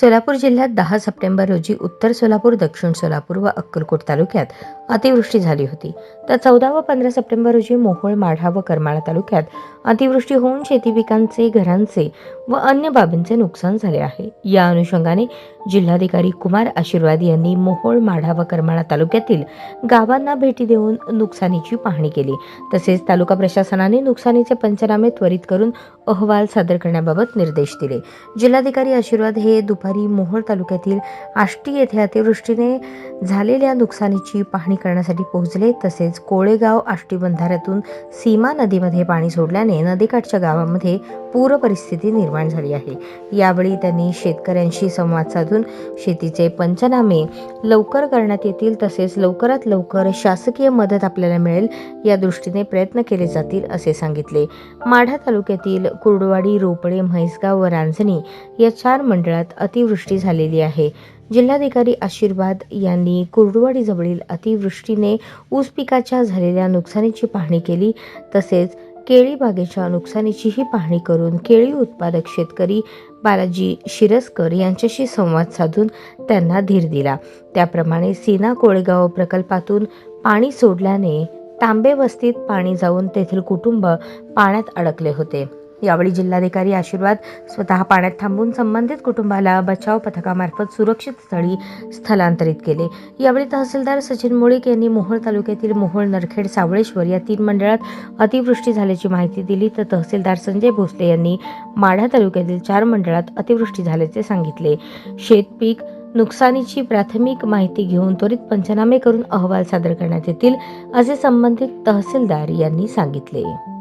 सोलापूर जिल्ह्यात दहा सप्टेंबर रोजी उत्तर सोलापूर दक्षिण सोलापूर व अक्कलकोट तालुक्यात अतिवृष्टी झाली होती. तर चौदा व पंधरा सप्टेंबर रोजी मोहोळ माढा व करमाळा तालुक्यात अतिवृष्टी होऊन शेती पिकांचे घरांचे व अन्य बाबींचे नुकसान झाले आहे. या अनुषंगाने जिल्हाधिकारी कुमार आशीर्वाद यांनी मोहोळ माढा व करमाळा तालुक्यातील गावांना भेटी देऊन नुकसानीची पाहणी केली. तसेच तालुका प्रशासनाने नुकसानीचे पंचनामे त्वरित करून अहवाल सादर करण्याबाबत निर्देश दिले. जिल्हाधिकारी आशीर्वाद हे दुपारी मोहोळ तालुक्यातील आष्टी येथे अतिवृष्टीने झालेल्या नुकसानीची पाहणी करण्यासाठी पोहोचले. तसेच कोळेगाव आष्टी बंधाऱ्यातून सीमा नदीमध्ये पाणी सोडल्याने नदीकाठच्या गावामध्ये पूर परिस्थिती निर्माण झाली आहे. यावेळी त्यांनी शेतकऱ्यांशी संवाद साधून शेतीचे पंचनामे लवकर करण्यात येतील तसेच लवकरात लवकर शासकीय मदत आपल्याला मिळेल या दृष्टीने प्रयत्न केले जातील असे सांगितले. माढा तालुक्यातील कुर्डवाडी रोपडे म्हैसगाव व रांजणी या चार मंडळात अतिवृष्टी झालेली आहे. जिल्हाधिकारी आशीर्वाद यांनी कुर्डवाडीजवळील अतिवृष्टीने ऊस पिकाच्या झालेल्या नुकसानीची पाहणी केली तसेच केळी बागेच्या नुकसानीचीही पाहणी करून केळी उत्पादक शेतकरी बालाजी शिरस्कर यांच्याशी संवाद साधून त्यांना धीर दिला. त्याप्रमाणे सीना कोळेगाव प्रकल्पातून पाणी सोडल्याने तांबे वस्तीत पाणी जाऊन तेथील कुटुंब पाण्यात अडकले होते. यावेळी जिल्हाधिकारी आशीर्वाद स्वतः पाण्यात थांबून संबंधित कुटुंबाला बचाव पथकामार्फत सुरक्षित स्थळी स्थलांतरित केले. यावेळी तहसीलदार सचिन मुळीक यांनी मोहोळ तालुक्यातील मोहोळ नरखेड सावळेश्वर या तीन मंडळात अतिवृष्टी झाल्याची माहिती दिली. तर तहसीलदार संजय भोसले यांनी माढा तालुक्यातील चार मंडळात अतिवृष्टी झाल्याचे सांगितले. शेतपीक नुकसानीची प्राथमिक माहिती घेऊन त्वरित पंचनामे करून अहवाल सादर करण्यात येतील असे संबंधित तहसीलदार यांनी सांगितले.